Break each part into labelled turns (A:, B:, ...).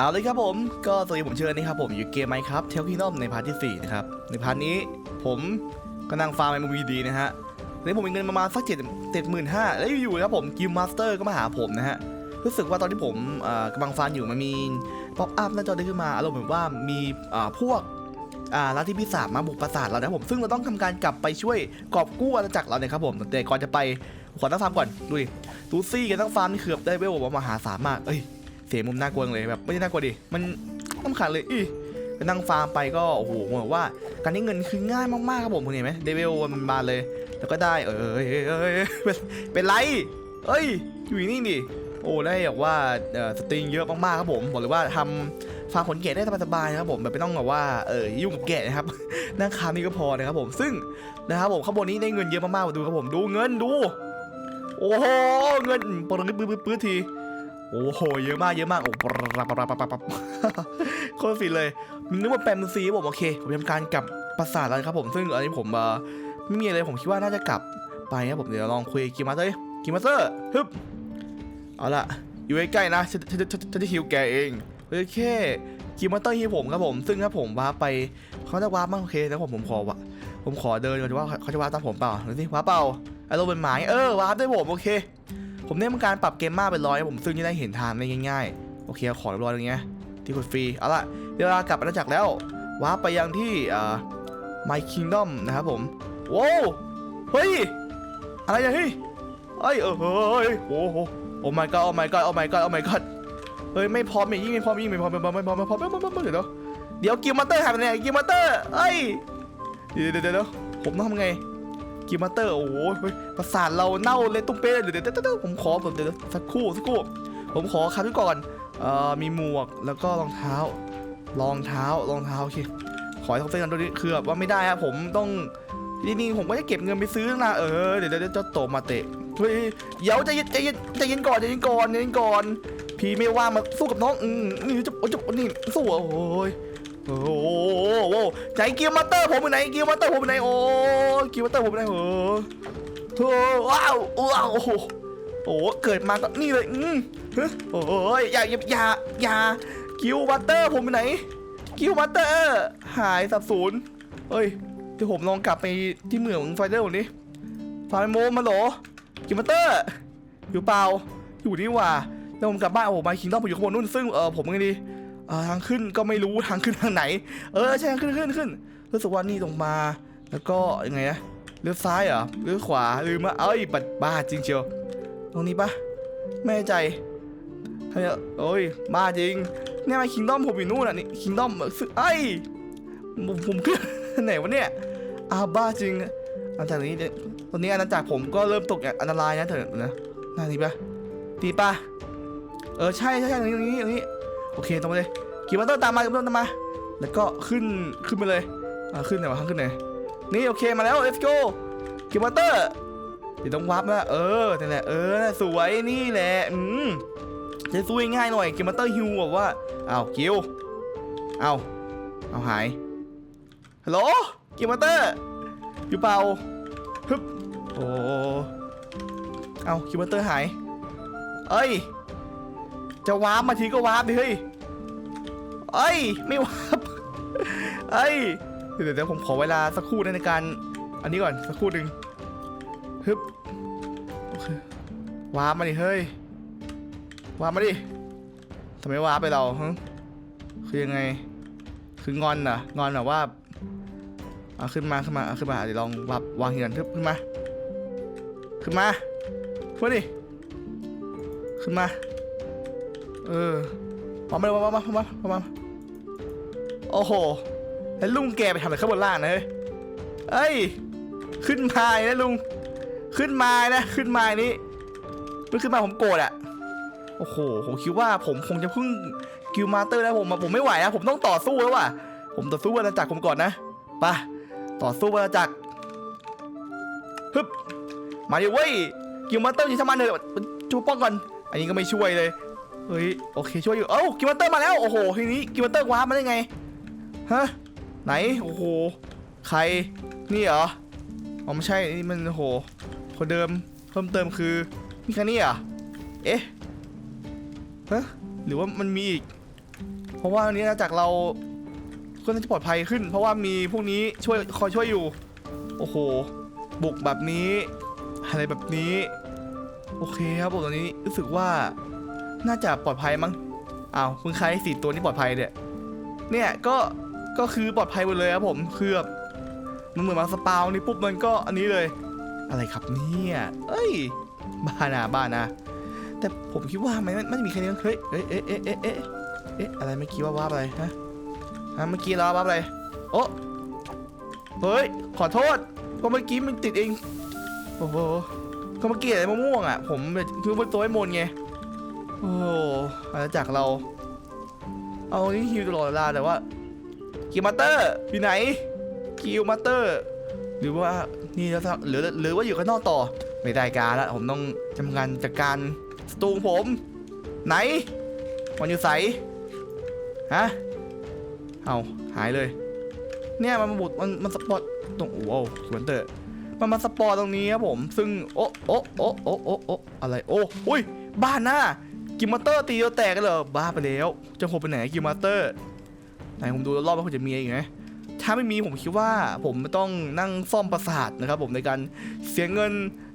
A: เอาเลยครับผมก็สวัสดีผมเชิญนี่ครับผมอยู่เกมไหมครับเทลคิงดอมในพาร์ทที่4นะครับในพาร์ทนี้ผมกำลังฟาร์มไอมูวีดีนะฮะตอนนี้ผมมีเงินประมาณสักเจ็ดเจ็ดหมื่นห้าแล้วอยู่ๆครับผมกิมมาสเตอร์ก็มาหาผมนะฮะรู้สึกว่าตอนที่ผมกำลังฟาร์มอยู่มันมีป๊อปอัพหน้าจอได้ขึ้นมาอารมณ์เหมือนว่ามีพวกอ่าลัทธิพิศาจมาบุกปราสาทเรานะครับผมซึ่งเราต้องทำการกลับไปช่วยกอบกู้อาณาจักรเราเนี่ยครับผมแต่ก่อนจะไปขอตั้งฟาร์มก่อนดูดิตูซี่กับตั้งฟาร์มนี่คือบได้เวลแบบมหาศาลมากเอ้ย เสียมุมน่ากลัวเลยแบบไม่ได้น่ากลัวดิมันน้ำขันเลยอีไปนั่งฟาร์มไปก็โอ้โหเหมือนว่าการได้เงินคือง่ายมากๆครับผมคุณเห็นไหมเดเวลมันมานเลย แล้วก็ได้เออเอยเอเอยเป็นเป็นไรเอ้ยอยู่นี่ดิโอ้ได้แบบว่าเอ่อสตริงเยอะมากๆครับผมบอกเลยว่าทำฟาร์มขนแกะได้สบายๆนะครับผมแบบไม่ต้องแบบว่าเออยุ่งกับแกะนะครับนั่งคานี่ก็พอนะครับผมซึ่งนะครับผมข้างบนนี้ได้เงินเยอะมากๆดูครับผมดูเงินดู โอ้โหเงินปรดปื้ดปื้ดปื้ดที โอ้โห เยอะมาก เยอะมาก โอ้ปรับปรับปรับปรับปรับโคตรฟินเลยมันนึกว่าแปมซีผมโอเค ผมทำการกลับปราสาทแล้วครับผม ซึ่งอันนี้ผมเออไม่มีอะไร ผมคิดว่าน่าจะกลับไปครับผม เดี๋ยวลองคุยกิมมาสเตอร์กิมมาสเตอร์ฮึบ เอาล่ะ อยู่ใกล้ๆนะ ฉันฉันฉันจะฮิวแกเองโอเคกิมมาสเตอร์ฮิวผมครับผม ซึ่งถ้าผมว้าไปเขาจะว้าร์ปมั้งโอเคแล้วผมผมขอวะผมขอเดินก่อนว่าเขาจะว้าตามผมเปล่าดูสิว้าเปล่าอารมณ์เป็นหมายเออว้าด้วยผมโอเค ผมได้ทำการปรับเกมมากเป็นร้อยผมซึ่งจะได้เห็นทางได้ง่ายๆ โอเคเอาขอเรียบร้อยอย่างเงี้ยที่กดฟรี เอาละเวลากลับอาณาจักรแล้วว้าไปยังที่อ่า My Kingdom นะครับผมว้าวเฮ้ย อะไรเนี่ยเฮ้ยเฮ้ยเออเฮ้ยโอ้โหโอ้ my god โอ้ my god โอ้ my god โอ้ my god เฮ้ยไม่พร้อมอีกยิ่งไม่พร้อมยิ่งไม่พร้อมไม่พร้อมไม่พร้อมไม่พร้อมไม่พร้อมไม่พร้อมเดี๋ยวเดี๋ยวกิลมาเตอร์หายไปไหนกิลมาเตอร์เอ้ยเดี๋ยวเดี๋ยวเดี๋ยวผมต้องทำไง กิมมาเตอร์ โอ้โหเฮ้ยประสาทเราเน่าเลยตุ้มเป้เลยเดี๋ยวเดี๋ยวเดี๋ยวผมขอแบบเดี๋ยวสักครู่สักครู่ ผมขอคัดไว้ก่อนเอ่อมีหมวกแล้วก็รองเท้า รองเท้ารองเท้าโอเคขอให้ต้องเส้นกันตัวนี้คือแบบว่าไม่ได้ครับผมต้องจริงๆผมก็จะเก็บเงินไปซื้อนะเออเดี๋ยวเดี๋ยวเจ้าโตมาเตะเฮ้ยเดี๋ยวใจเย็นใจเย็นใจเย็นก่อนใจเย็นก่อนใจเย็นก่อนพี่ไม่ว่ามาสู้กับน้องอืมนี่จะจะนี่สู้โอ้ย โอ้โหไหนกิลมาเตอร์ผมอยู่ไหนกิลมาเตอร์ผมอยู่ไหนโอ้กิลมาเตอร์ผมอยู่ไหนโอ้โหว้าวว้าวโอ้โหโอ้เกิดมาก็นี่เลยอืมเฮ้ยโอ้ยอย่าอย่าอย่าอย่ากิลมาเตอร์ผมอยู่ไหนกิลมาเตอร์หายสับสูญเฮ้ยเดี๋ยวผมลองกลับไปที่เหมืองไฟเดอร์นี้ฟาร์มโมมาโหลกิลมาเตอร์อยู่เปล่าอยู่นี่ว่าแล้วผมกลับบ้านโอ้มาคิงต้องไปอยู่ข้างบนนู่นซึ่งเออผมไงดี ทางขึ้นก็ไม่รู้ทางขึ้นทางไหน เออใช่ทางขึ้นขึ้นขึ้นรู้สึกว่านี่ตรงมา แล้วก็ยังไงนะเลี้ยวซ้ายเหรอเลี้ยวขวาหรือมาเอ้ยบัดบ้าจริงเชียวตรงนี้ปะไม่ใจเฮ้ยโอ้ยบ้าจริงเนี่ยมาคิงด้อมผมอยู่นู่นอะนี่คิงด้อมสึกไอ้ยผมผมขึ้นไหนวะเนี่ยอ้าบ้าจริงหลังจากนี้ตอนนี้อาณาจักรผมก็เริ่มตกอันตรายนะเถอะนะหน้านี้ปะดีปะเออใช่ใช่ใช่ตรงนี้ตรงนี้ตรงนี้ อเคตรงไปเลยขี่มอเตอร์ตามมาขี่มอเตอร์ตามมา แล้วก็ขึ้นขึ้นไปเลยอ่าขึ้นไหนวะข้างขึ้นไหนนี่โอเคมาแล้ว let's go ขี่มอเตอร์เดี๋ยวต้องวับนะเออนี่แหละเออสวยนี่แหละอืมจะสู้ง่ายหน่อยขี่มอเตอร์ฮิวแบบว่าอ้าวคิวอ้าวเอาหายฮัลโหลขี่มอเตอร์อยู่เปล่าฮึบโอ้เอาขี่มอเตอร์หายเอ้ยจะวาร์ปมาทีก็วาร์ปดิเฮ้ย เอ้ย ไม่วาร์ปเอ้ย เดี๋ยวเดี๋ยวผมขอเวลาสักครู่ในการ อันนี้ก่อนสักครู่หนึ่งฮึบโอเควาร์ปมาดิเฮ้ยวาร์ปมาดิทำไมวาร์ปไปเราฮะคือยังไง คืองอนเหรองอนแบบว่าเอาขึ้นมาขึ้นมาเอาขึ้นมาเดี๋ยวลองวาร์ปวางเหินทึบขึ้นมา ขึ้นมาขึ้นมาดิขึ้นมา เออ มามามามามามามาโอ้โห แล้วลุงแกไปทำอะไรข้างบนล่างนะเฮ้ยเอ้ย ขึ้นมานะลุง ขึ้นมานะ ขึ้นมานี้ไม่ขึ้นมาผมโกรธอะโอ้โห ผมคิดว่าผมคงจะพึ่งกิลมาเตอร์แล้วผมผมไม่ไหวนะผมต้องต่อสู้แล้วว่ะ ผมต่อสู้อาณาจักรผมก่อนนะไปะต่อสู้อาณาจักรฮึบ มาดิเว้ยกิลมาเตอร์ยิงสมันเลยจูป้องก่อนอันนี้ก็ไม่ช่วยเลย เฮ้ยโอเคช่วยอยู่เอ้ากิมวันเตอร์มาแล้วโอ้โหทีนี้กิมวันเตอร์วาร์มาได้ไงฮะไหนโอ้โหใครนี่เหรออ๋อไม่ใช่นี่มันโอ้โหคนเดิมเพิ่มเติมคือนี่แค่นี้เหรอะเอ๊ะฮะหรือว่ามันมีอีกเพราะว่าอันนี้นะจากเราก็น่าจะปลอดภัยขึ้น เพราะว่ามีพวกนี้ช่วยคอยช่วยอยู่ โอ้โห บุกแบบนี้ อะไรแบบนี้ โอเคครับผมตอนนี้รู้สึกว่า น่าจะปลอดภัยมั้งอ้าวคุณใครสี่ตัวนี้ปลอดภัยเนี่ยเนี่ยก็ก็คือปลอดภัยหมดเลยครับผมคือแบบมันเหมือนมาสปาวนี่ปุ๊บมันก็อันนี้เลย อะไรครับเนี่ยเอ้ยบ้านะบ้านะแต่ผมคิดว่ามันมันจะมีแค่นี้มั้งเฮ้ยเอ๊ะเอ๊ะเอ๊ะเอ๊ะเอ๊ะเอ๊ะอะไรเมื่อกี้ว่าว่าอะไรฮะฮะเมื่อกี้เราว่าอะไรโอ้เฮ้ยขอโทษก็เมื่อกี้มันติดเองโอ้โหก็เมื่อกี้อะไรมะม่วงอะผมคือเป็นตัวไอ้มนไง โอ้โหอาณาจักรเรา เอานี่ฮิวตลอดเวลาแต่ว่ากิลมาเตอร์อยู่ไหนกิลมาเตอร์ หรือว่านี่แล้วถ้าหรือหรือว่าอยู่ข้างนอกต่อ ไม่ได้การละผมต้องทำงานจัดการสตูงผม ไหนมันอยู่ใสฮะเอาหายเลย เนี่ยมันมาบุดมันมันสปอตตรงโอ้โหสวนเตอร์มันมาสปอร์ตตรงนี้ครับผม ซึ่งโอ้โอ้โอ้โอ้โอ้โอ้อะไร โอ้อุ้ย บ้านหน้า กิมมาเตอร์ตีเราแตกกันเหรอบ้าไปแล้วจะโหดไปไหนกิมมาเตอร์ไหนผมดูรอบว่าคุณจะมีอีกไหมถ้าไม่มีผมคิดว่าผมต้องนั่งซ่อมประสาทนะครับ ผมในการเสียเงิน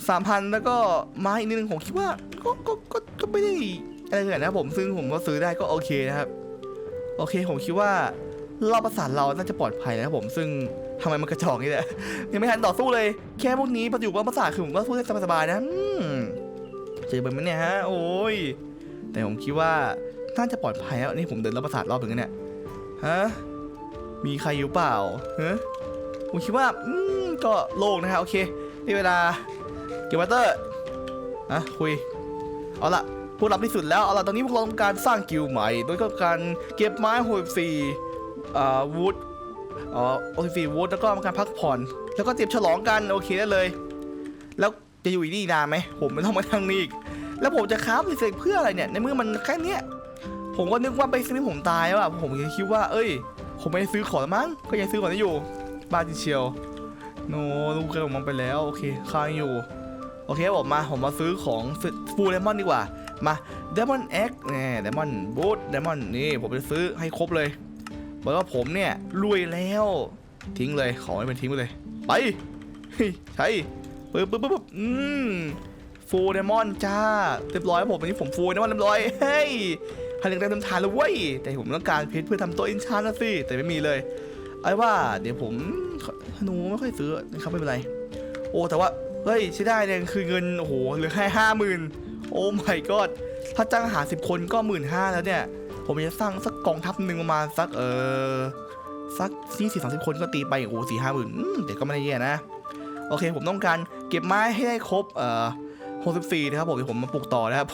A: 3,000แล้วก็ไม้อีกนิดนึงผมคิดว่าก็ก็ก็ก็ไม่ได้อะไรเลยนะครับผมซึ่งผมก็ซื้อได้ก็โอเคนะครับโอเคผมคิดว่ารอบประสาทเราน่าจะปลอดภัยนะครับผมซึ่งทำไมมันกระจอกนี่แหละยังไม่ทันต่อสู้เลย แค่พวกนี้ประอยู่บนประสาทคือผมก็สู้ได้สบายๆนะเจอเบอร์มันเนี่ยฮะโอ้ย แต่ผมคิดว่าน่าจะปลอดภัยแล้วนี่ผมเดินรอบประสาทรอบหนึ่งแล้วเนี่ยฮะมีใครอยู่เปล่าเฮ้ผมคิดว่าอืมก็โล่งนะฮะโอเคนี่เวลาเก็บวัตเตอร์อะคุยเอาละพวกเราที่สุดแล้วเอาละตอนนี้พวกเราต้องการสร้างกิลใหม่ โดยก็การเก็บไม้หกสี่อ่าวูดอ๋อโอสี่วูดแล้วก็มาการพักผ่อน แล้วก็เตรียมฉลองกันโอเคได้เลย แล้วจะอยู่อีกนี่นานไหมผมไม่ต้องมาทางนี้อีก แล้วผมจะค้าบรีเซ็ตเพื่ออะไรเนี่ย ในเมื่อมันแค่เนี้ยผมก็นึกว่าไปซื้อผมตายแล้วอะผมก็คิดว่า เอ้ย ผมไม่ได้ซื้อของแล้วมั้งก็ยังซื้อของได้อยู่ บ้าจริงเชียวโนลูกเกิดผมไปแล้วโอเคค้างอยู่โอเคผมมาผมมาซื้อของฟูลเลมอนดีกว่ามาเดมอนเอ็กเนี่ยเดมอนบูทเดมอนนี่ผมจะซื้อให้ครบเลยบอกว่าผมเนี่ยรวยแล้ว ทิ้งเลยของให้มันทิ้งไปเลย ไปใช่ปึ๊บปึ๊บปึ๊บปึ๊บอืม ฟูลเดมอนจ้าเรียบร้อยผมวันนี้ผมฟูลเดมอนเรียบร้อยเฮ้ยพันหนึ่งได้ทำทานแล้วเว้ยแต่ผมต้องการเพชรเพื่อทำตัวอินชานนะสิแต่ไม่มีเลยไอ้ว่าเดี๋ยวผมธนูไม่ค่อยซื้อนะครับไม่เป็นไร โอ้แต่ว่าเฮ้ยใช้ได้เนี่ยคือเงินโอ้โหเหลือแค่ห้าหมื่นโอ้ my god ถ้าจ้างหาสิบคนก็หมื่นห้าแล้วเนี่ย ผมจะสร้างสักกองทัพหนึ่งประมาณสักเออสักยี่สิบสามสิบคนก็ตีไปโอ้โหสี่ห้าหมื่นแต่ก็ไม่ได้แย่นะ โอเคผมต้องการเก็บไม้ให้ได้ครบเอ่อ หกสิบสี่นะครับผมเดี๋ยวผมมาปลูกต่อนะครับ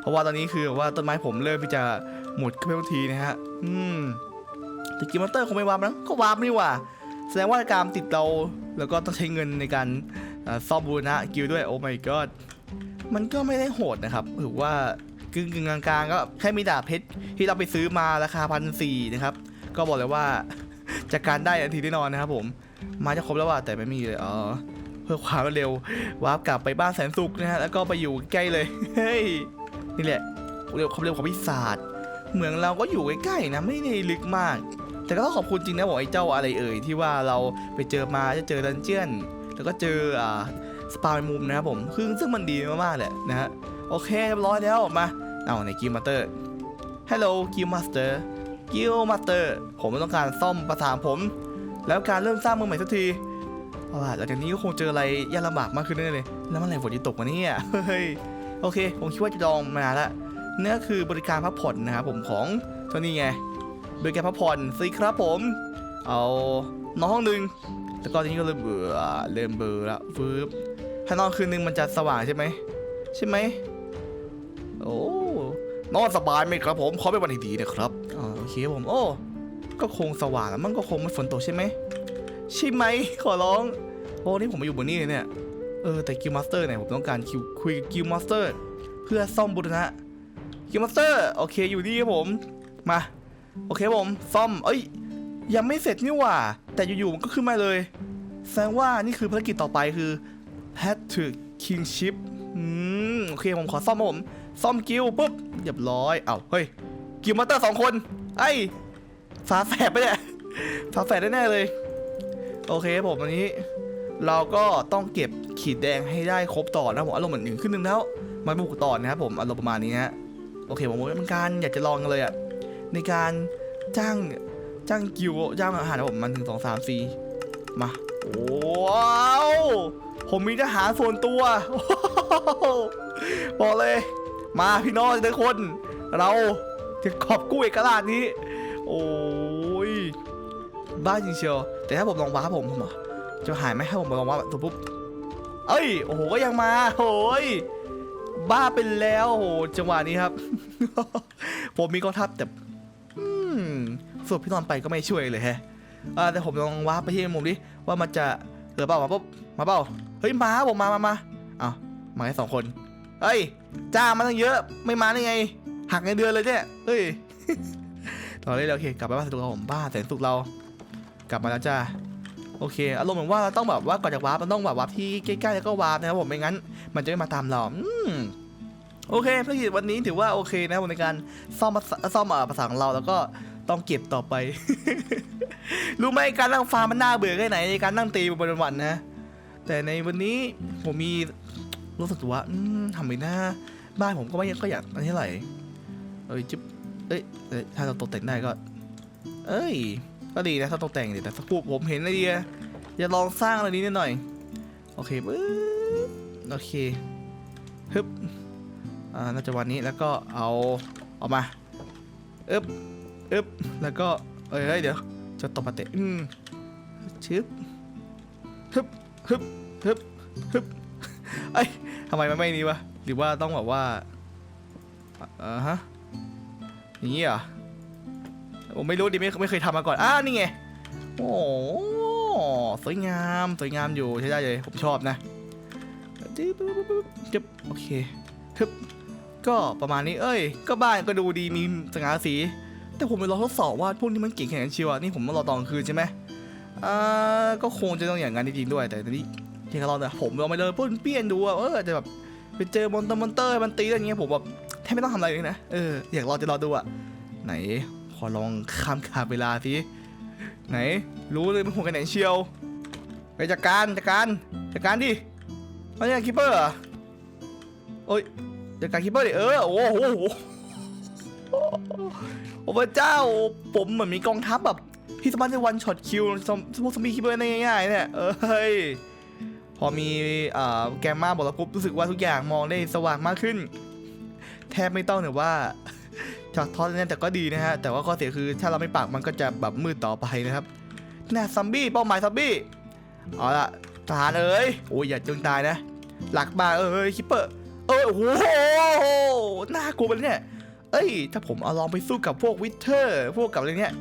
A: เพราะว่าตอนนี้คือว่าต้นไม้ผมเริ่มที่จะหมดขึ้นไปทุกทีนะฮะอืมแต่กิมมอนเตอร์คงไม่วาร์ปนะก็วาร์ปนี่ว่าแสดงว่าการติดเราแล้วก็ต้องใช้เงินในการซ่อมบูรณะกิลด้วยโอ้ my god มันก็ไม่ได้โหดนะครับถือว่ากึ่งกึ่งกลางๆก็แค่มีดาบเพชรที่เราไปซื้อมาราคาพันสี่นะครับ ก็บอกเลยว่าจัดการได้ทันทีแน่นอนนะครับผม มาจะครบแล้วว่าแต่ไม่มีเลยอ๋อ พื่อความเร็ววาร์ปกลับไปบ้านแสนสุขนะฮะแล้วก็ไปอยู่ใกล้เลยเฮ้ยนี่แหละเร็วความเร็วของพิศาจเหมืองเราก็อยู่ใกล้ๆนะไม่ได้ลึกมาก แต่ก็ต้องขอบคุณจริงนะบอกไอ้เจ้าอะไรเอ่ยที่ว่าเราไปเจอมาจะเจอดันเจียน แล้วก็เจออ่าสปามุมนะครับผมคือซึ่งมันดีมากๆแหละนะฮะโอเคเรียบร้อยแล้วมาเอาในกิมมาสเตอร์ Hello กิมมาสเตอร์กิลมาสเตอร์ผมต้องการซ่อมประสานผม แล้วการเริ่มสร้างเมืองใหม่สักที เอาล่ะหลังจากนี้ก็คงเจออะไรยากลำบากมากขึ้นแน่เลย แล้วเมื่อไหร่ฝนจะตกวะเนี่ยเฮ้ยโอเค ผมคิดว่าจะลองมานานละนี่คือบริการพักผ่อนนะครับผมของตัวนี้ไงบริการพักผ่อนสิครับผม เอานอนห้องหนึ่งแล้วก็ทีนี้ก็เริ่มเบื่อเริ่มเบื่อละฟืบถ้านอนคืนนึงมันจะสว่างใช่ไหมใช่ไหมโอ้นอนสบายไหมครับผมขอเป็นวันที่ดีนะครับอ่าโอเคผมโอ้ก็คงสว่างแล้วมันก็คงไม่ฝนตกใช่ไหม ใช่ไหมขอร้องโอ้นี่ผมมาอยู่บนนี้เลยเนี่ย เออแต่กิลมาสเตอร์เนี่ยผมต้องการคิวคุยกับกิลมาสเตอร์เพื่อซ่อมบุรณะกิลมาสเตอร์โอเคอยู่นี่ครับผมมาโอเคผมซ่อม เอ้ย ยังไม่เสร็จนี่หว่า แต่อยู่ๆมันก็ขึ้นมาเลย แสดงว่านี่คือภารกิจต่อไปคือ p a t r i c Kingship อืมโอเคผมขอซ่อมผม ซ่อมกิลปุ๊บเรียบร้อยเอ้าเฮ้ยกิลมาสเตอร์สองคน ไอ้ยฝาแฝดไปเนี่ยฝาแฝดแน่ๆเลย โอเคครับผมวันนี้ เราก็ต้องเก็บขีดแดงให้ได้ครบต่อนะผมอารมณ์เหมือนหนึ่งขึ้นหนึ่งแล้วมาบุกต่อนะครับผมอารมณ์ประมาณนี้ฮะโอเคผมว่ามันการอยากจะลองกันเลยอะในการจ้างจ้างกิวจ้างอาหารนะผมมันหนึ่งสองสามสี่มาว้าวผมมีทหารส่วนตัวบอกเลย มาพี่น้องทุกคน เราจะขอบกู้เอกราชนี้ โอ้ย บ้าจริงเชียว แต่ถ้าผมลองว้าผมผมอะจะหายไหมถ้าผมลองว้าแบบปุ๊บ เอ้ย โอ้โห ก็ยังมาโอ้ย บ้าเป็นแล้วโอ้โห จังหวะนี้ครับ ผมมีกองทัพแต่ส่วนพี่นอนไปก็ไม่ช่วยเลยแฮะอ่แต่ผมลองว้าไปที่มุมดิว่ามันจะเออเปล่ามาปุ๊บ มาเปล่า เฮ้ย มาผมมามามาอ้าวมาแค่สองคน เฮ้ย จ้ามาตั้งเยอะ ไม่มาได้ไง หักเงินเดือนเลยเนี่ย เฮ้ยต่อเลยโอเค กลับไปบ้านแสนสุขเราผมบ้านแสนสุขเรา กลับมาแล้วจ้าโอเคอารมณ์เหมือนว่าเราต้องแบบว่าก่อนจากวาร์ปมันต้องแบบวาร์ปที่ใกล้ๆแล้วก็วาร์ปนะครับผมไม่งั้น มันจะไม่มาตามเราอืมโอเคภารกิจวันนี้ถือว่าโอเคนะครับในการซ่อมภาซ่อมภาษาของเราแล้วก็ต้องเก็บต่อไป รู้ไหมการนั่งฟาร์มมันน่าเบื่อแค่ไหนในการนั่งตีบนวันๆนะ แต่ในวันนี้ผมมีรู้สึกว่าทำไมนะบ้านผมก็ไม่ก็อยากอันนี้เท่าไหร่เอ้ยจิ๊บเอ้ยถ้าเราตกแต่งได้ก็ เอ้ย ก็ดีนะถ้าตกแต่งดีแต่สักครู่ผมเห็นไอเดียจะลองสร้างอะไรนี้นิดหน่อยโอเคปึ๊บโอเคฮึบอ่าน่าจะวันนี้แล้วก็เอาเอามาอึบอึบแล้วก็เอ้ยเดี๋ยวจะตบมาเตะอืมชึบฮึบฮึบฮึบฮึบเอ้ยทำไมมันไม่นี้วะหรือว่าต้องแบบว่าเออฮะอย่างนี้เหรอ ผมไม่รู้ดิไม่ไม่เคยทำมาก่อนอ่านี่ไงโอ้สวยงามสวยงามอยู่ใช้ได้เลยผมชอบนะจึ๊บจึ๊บโอเคฮึบก็ประมาณนี้เอ้ย ก็บ้านก็ดูดีมีสง่าสี แต่ผมไปลอทดสอบว่าพวกนี้มันเก่งแข่งกันชิวอะนี่ผมต้องรอตอนคืนใช่ไหมอ่าก็คงจะต้องอย่างนั้นจริงๆด้วย แต่ตอนนี้ที่เขาลองแต่ผมลองไปเลยพุ่นเปี้ยนดูอะเออจะแบบไปเจอมอนเตอร์มอนเตอร์มันตีอะไรเงี้ยผมแบบแทบไม่ต้องทำอะไรเลยนะเอออยากรอจะรอดูอะไหน อลองข้ามขาเวลาสิไหน รู้เลยมันหัวกันไหนเชียว ไปจัดการจัดการจัดการดิไม่ใช่คิปเปอร์เอโอ้ยจัดการคิปเปอร์ดิเออโอ้โหโอ้โหพระเจ้าผมเหมือนมีกองทัพแบบพี่สมารถจะวันช็อตคิวพวกสมีคิปเปอร์ง่ายๆเนี่ยเออเฮ้ยพอมีอแกมมาบอกแล้วปุ๊บรู้สึกว่าทุกอย่างมองได้สว่างมากขึ้น แทบไม่ต้องเนี่ยว่า จากทอดเนี่ยแต่ก็ดีนะฮะ แต่ว่าข้อเสียคือถ้าเราไม่ปักมันก็จะแบบมืดต่อไปนะครับน่าซัมบี้เป้าหมายซัมบี้เอาละทหารเอ้ยโอ้ยอย่าจงตายนะ หลักมาเอ้ยคิปเปอร์เอ้ยโอ้โหน่ากลัวไปเลยเนี่ยเอ้ย ถ้าผมเอาลองไปสู้กับพวกวิเทอร์ พวกกับอะไรเนี่ย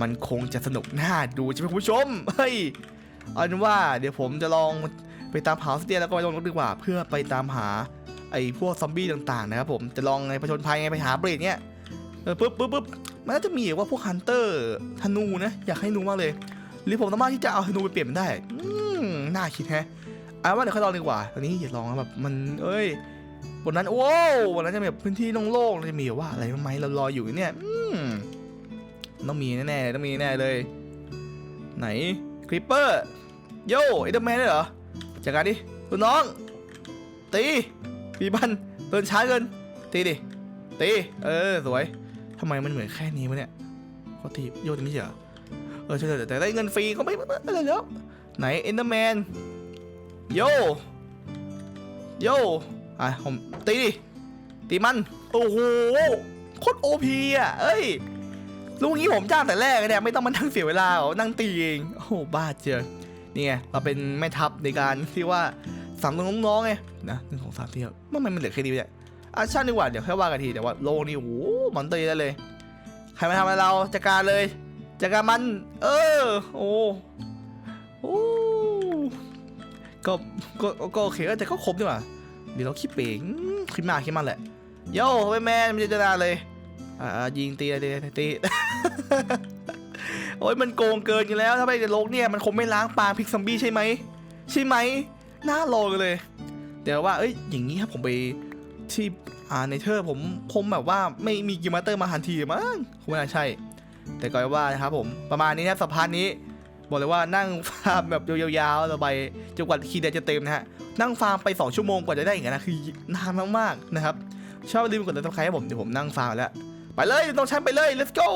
A: มันคงจะสนุกน่าดูใช่ไหมคุณผู้ชมเฮ้ยเอาเป็นว่าเดี๋ยวผมจะลองไปตามหาสเตียแล้วก็ไปลงรถดีกว่า เพื่อไปตามหาไอ้พวกซอมบี้ต่างๆนะครับผมจะลองในผจญภัยไงไปหาเบรดเนี่ย เออปุ๊บปุ๊บปุ๊บมันน่าจะมีว่าพวกฮันเตอร์ธนูนะ อยากให้นูมากเลย หรือผมสามารถที่จะเอาธนูไปเปลี่ยนมันได้ อืมน่าคิดแฮะเอาว่าเดี๋ยวค่อยลองดีกว่าตอนนี้อย่าลองนะแบบมันเอ้ยบนนั้นโอ้บนนั้นจะมีแบบพื้นที่โล่งๆจะมีว่าอะไรไหมเรารออยู่เนี่ยอืมต้องมีแน่ๆต้องมีแน่เลย ไหนคริปเปอร์โย่ไอเดอร์แมนเหรอจัดการดิคุณน้อง ตีปีบันเดินช้าเกินตีดิตีเออสวยำไมมันเหมือนแค่นี้วะเนี่ยเขาตีโยนไม่เหรอเออใช่แต่แต่ได้เงินฟรีก็ไม่อะไรแล้วไหนเอ็นเดอร์แมนโยโยอะผมตีดิตีมันโอ้โหโคตรโอพีอะเอ้ยลูกนี้ผมจ้างแต่แรกเนี่ยไม่ต้องมานั่งเสียเวลาหรอนั่งตีเองโอ้โหบ้าเจอนี่ไงเราเป็นแม่ทัพในการที่ว่าสั่งน้องๆไงนะหนึ่งสองสามเที่ยวมันมันเหลือแค่นี้เนี่ย อะช่างดีกว่าเดี๋ยวแค่ว่ากันทีแต่ว่าโลกนี่โอ้โหมันตีได้เลย ใครมาทำอะไรเราจัดการเลยจัดการมัน เออโอ้โอ้ก็ก็ก็โอเคแต่ก็ครบดีกว่าเดี๋ยวเราคิดเป่งคิดมาคิดมันแหละโย่ไปแมนมันจะนาเลยอ่ายิงตีตีตีโอ้ยมันโกงเกินกันแล้วถ้าไปในโลกเนี่ยมันคงไม่ล้างปลาพิกซัมบี้ใช่ไหมใช่ไหมน่าโลกันเลย เดี๋ยวว่าเอ้ยอย่างนี้ถ้าผมไป ที่อ่าในเธอผมคงแบบว่าไม่มีกิมมาเตอร์มาหันทีมั้งคงไม่น่าใช่ แต่ก็ว่านะครับผมประมาณนี้นะสัปดาห์นี้ บอกเลยว่านั่งฟาร์มแบบยาวๆสบายจนกว่าคีเดจะเต็มนะฮะนั่งฟาร์มไป 2 ชั่วโมงกว่าจะได้อย่างนั้นนะคือนานมากๆนะครับชอบอย่าลืมกดติดตามใครให้ผมเดี๋ยวผมนั่งฟาร์มแล้ว ไปเลยต้องชั้นไปเลย let's go